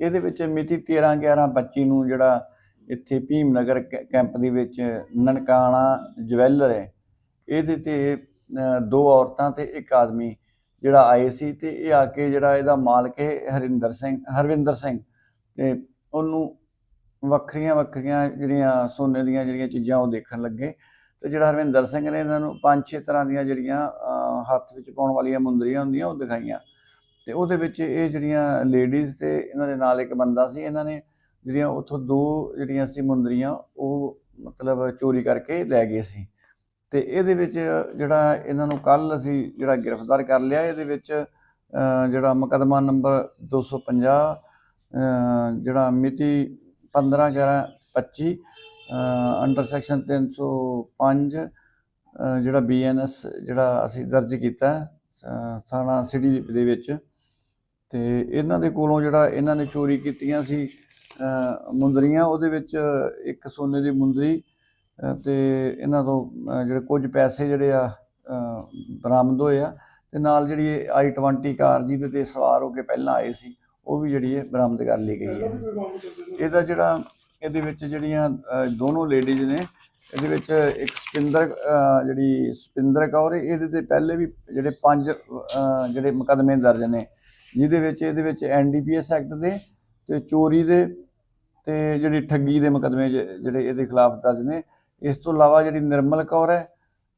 ਇਹਦੇ ਵਿੱਚ ਮਿਤੀ 13 11 25 ਨੂੰ ਜਿਹੜਾ ਇੱਥੇ ਭੀਮ ਨਗਰ ਕੈ- ਕੈਂਪ ਦੇ ਵਿੱਚ ਨਨਕਾਣਾ ਜਵੈਲਰ ਹੈ। ਇਹਦੇ ਤੇ ਦੋ ਔਰਤਾਂ ਤੇ ਇੱਕ ਆਦਮੀ ਜਿਹੜਾ ਆਏ ਸੀ ਤੇ ਇਹ ਆ ਕੇ ਜਿਹੜਾ ਇਹਦਾ ਮਾਲਕ ਹੈ ਹਰਿੰਦਰ ਸਿੰਘ, ਹਰਵਿੰਦਰ ਸਿੰਘ ਤੇ ਉਹਨੂੰ ਵੱਖਰੀਆਂ ਵੱਖਰੀਆਂ ਜਿਹੜੀਆਂ ਸੋਨੇ ਦੀਆਂ ਜਿਹੜੀਆਂ ਚੀਜ਼ਾਂ ਉਹ ਦੇਖਣ ਲੱਗੇ ਤੇ ਜਿਹੜਾ ਹਰਵਿੰਦਰ ਸਿੰਘ ਨੇ ਇਹਨਾਂ ਨੂੰ ਪੰਜ ਛੇ ਤਰ੍ਹਾਂ ਦੀਆਂ ਜਿਹੜੀਆਂ ਹੱਥ ਵਿੱਚ ਪਾਉਣ ਵਾਲੀਆਂ ਮੁੰਦਰੀਆਂ ਹੁੰਦੀਆਂ ਉਹ ਦਿਖਾਈਆਂ। ਤੇ ਉਹਦੇ ਵਿੱਚ ਇਹ ਜਿਹੜੀਆਂ ਲੇਡੀਜ਼ ਤੇ ਇਹਨਾਂ ਦੇ ਨਾਲ ਇੱਕ ਬੰਦਾ ਸੀ ਇਹਨਾਂ ਨੇ ਜਿਹੜੀਆਂ ਉੱਥੋਂ ਦੋ ਜਿਹੜੀਆਂ ਸੀ ਮੁੰਦਰੀਆਂ ਉਹ ਮਤਲਬ ਚੋਰੀ ਕਰਕੇ ਲੈ ਗਏ ਸੀ। ਤੇ ਇਹਦੇ ਵਿੱਚ ਜਿਹੜਾ ਇਹਨਾਂ ਨੂੰ ਕੱਲ ਅਸੀਂ ਜਿਹੜਾ ਗ੍ਰਿਫਤਾਰ ਕਰ ਲਿਆ ਇਹਦੇ ਵਿੱਚ ਜਿਹੜਾ ਮੁਕੱਦਮਾ ਨੰਬਰ 250 ਅਹ, ਜਿਹੜਾ ਮਿਤੀ 15 11 25 ਅੰਡਰ ਸੈਕਸ਼ਨ 305 ਅਹ, ਜਿਹੜਾ ਬੀਐਨਐਸ ਜਿਹੜਾ ਅਸੀਂ ਦਰਜ ਕੀਤਾ ਥਾਣਾ ਸਿਟੀ ਦੇ ਵਿੱਚ ਤੇ ਇਹਨਾਂ ਦੇ ਕੋਲੋਂ ਜਿਹੜਾ ਇਹਨਾਂ ਨੇ ਚੋਰੀ ਕੀਤੀਆਂ ਸੀ ਮੁੰਦਰੀਆਂ ਉਹਦੇ ਵਿੱਚ ਇੱਕ ਸੋਨੇ ਦੀ ਮੁੰਦਰੀ ਅਹ, ਤੇ ਇਹਨਾਂ ਤੋਂ ਜਿਹੜੇ ਕੁਝ ਪੈਸੇ ਜਿਹੜੇ ਆ ਬਰਾਮਦ ਹੋਏ ਆ ਤੇ ਨਾਲ ਜਿਹੜੀ i20 ਕਾਰ ਜਿਹਦੇ ਤੇ ਸਵਾਰ ਹੋ ਕੇ ਪਹਿਲਾਂ ਆਏ ਸੀ ਉਹ ਵੀ ਜਿਹੜੀ ਹੈ ਬਰਾਮਦ ਕਰ ਲਈ ਗਈ ਹੈ। ਇਹਦਾ ਜਿਹੜਾ ਇਹਦੇ ਵਿੱਚ ਜਿਹੜੀਆਂ ਦੋਨੋਂ ਲੇਡੀਜ਼ ਨੇ ਇਹਦੇ ਵਿੱਚ ਇੱਕ ਸਪਿੰਦਰ ਜਿਹੜੀ ਸਪਿੰਦਰ ਕੌਰ ਇਹਦੇ ਤੇ ਪਹਿਲੇ ਵੀ ਜਿਹੜੇ ਪੰਜ ਜਿਹੜੇ ਮੁਕੱਦਮੇ ਦਰਜ ਨੇ ਜਿਹਦੇ ਵਿੱਚ ਇਹਦੇ ਵਿੱਚ ਐਨਡੀਪੀਐਸ ਐਕਟ ਦੇ ਤੇ ਚੋਰੀ ਦੇ ਤੇ ਜਿਹੜੀ ਠੱਗੀ ਦੇ ਮੁਕੱਦਮੇ ਜਿਹੜੇ ਇਹਦੇ ਖਿਲਾਫ ਦਰਜ ਨੇ ਇਸ ਤੋਂ ਇਲਾਵਾ ਜਿਹੜੀ ਨਿਰਮਲ ਕੌਰ ਹੈ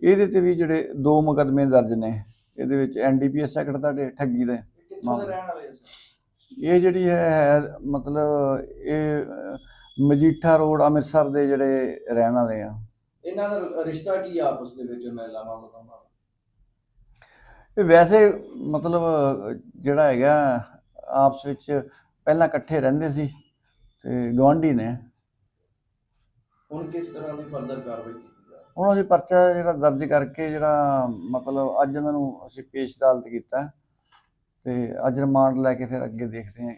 ਇਹਦੇ ਤੇ ਵੀ ਜਿਹੜੇ ਦੋ ਮੁਕੱਦਮੇ ਦਰਜ ਨੇ ਇਹਦੇ ਵਿੱਚ ਐਨਡੀਪੀਐਸ ਐਕਟ ਦਾ ਠੱਗੀ ਦੇ ਇਹ ਜਿਹੜੀ ਹੈ ਮਤਲਬ ਇਹ ਮਜੀਠਾ ਰੋਡ ਅੰਮ੍ਰਿਤਸਰ ਦੇ ਜਿਹੜੇ ਰਹਿਣ ਵਾਲੇ ਆ। ਇਹਨਾਂ ਦਾ ਰਿਸ਼ਤਾ ਕੀ ਆ ਆਪਸ ਦੇ ਵਿੱਚ ਮਹਿਲਾਵਾਂ ਦਾ ਵੈਸੇ ਮਤਲਬ ਜਿਹੜਾ ਹੈਗਾ ਆਪਸ ਵਿੱਚ ਪਹਿਲਾਂ ਇਕੱਠੇ ਰਹਿੰਦੇ ਸੀ ਤੇ ਗਵਾਂਢੀ ਨੇ। ਹੁਣ ਕਿਸ ਤਰ੍ਹਾਂ ਦੀ ਫਰਦਰ ਕਾਰਵਾਈ ਕੀਤੀ ਜਾ ਹੁਣ ਅਸੀਂ ਪਰਚਾ ਜਿਹੜਾ ਦਰਜ ਕਰਕੇ ਜਿਹੜਾ ਮਤਲਬ ਅੱਜ ਇਹਨਾਂ ਨੂੰ ਅਸੀਂ ਪੇਸ਼ ਅਦਾਲਤ ਕੀਤਾ ਤੇ ਅੱਜ ਰਿਮਾਂਡ ਲੈ ਕੇ ਫਿਰ ਅੱਗੇ ਦੇਖਦੇ ਹਾਂ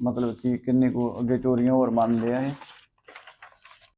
ਮਤਲਬ ਕਿ ਕਿੰਨੇ ਕੋ ਅੱਗੇ ਚੋਰੀਆਂ ਹੋਰ ਮੰਨਦੇ ਆ ਇਹ।